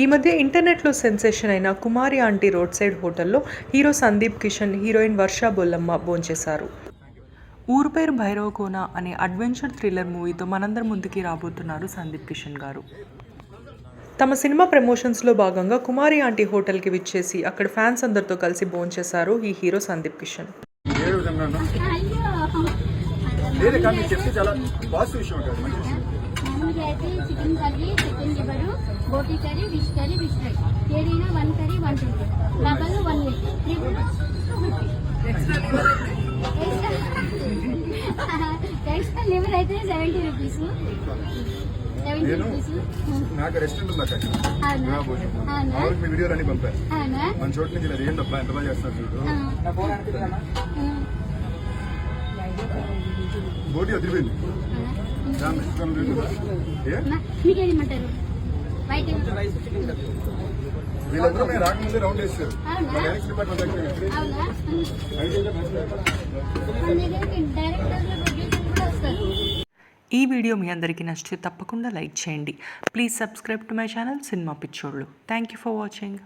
ఈ మధ్య ఇంటర్నెట్లో సెన్సేషన్ అయిన కుమారి ఆంటీ రోడ్ సైడ్ హోటల్లో హీరో సందీప్ కిషన్ హీరోయిన్ వర్ష బొల్లమ్మ భోంచేశారు. ఊరు పేరు భైరవకోన అనే అడ్వెంచర్ థ్రిల్లర్ మూవీతో మనందరి ముందుకి రాబోతున్నారు సందీప్ కిషన్ గారు. తమ సినిమా ప్రమోషన్స్లో భాగంగా కుమారి ఆంటీ హోటల్కి విచ్చేసి అక్కడ ఫ్యాన్స్ అందరితో కలిసి భోంచేశారు ఈ hero Sundeep Kishan. Chicken curry chicken boti curry fish curry fish fry ఏదైనా one curry one twenty double one extra liver అయితే సెవెంటీ రూపీస్. సెవెంటీ నేను రూపీస్. నాకు రెస్టారెంట్ ఉంది అక్కడ అవునా? నా భోజనం. అవునా? మా ఊరికి మీ వీడియోలు అన్ని పంపారు. అవునా? మన చోటు నుంచి లేదు ఏం డబ్బా ఎంత బాగా చేస్తారు చూడు. బోటి వదిలిపోయింది దాని వీళ్ళందరూ మేము రాకముందే రౌండ్ డైరెక్ట్ డిపార్ట్మెంట్ దగ్గర ఈ వీడియో మీ అందరికీ నచ్చితే తప్పకుండా లైక్ చేయండి. Please subscribe to my channel cinema పిచ్చోళ్ళు థ్యాంక్ యూ ఫర్ వాచింగ్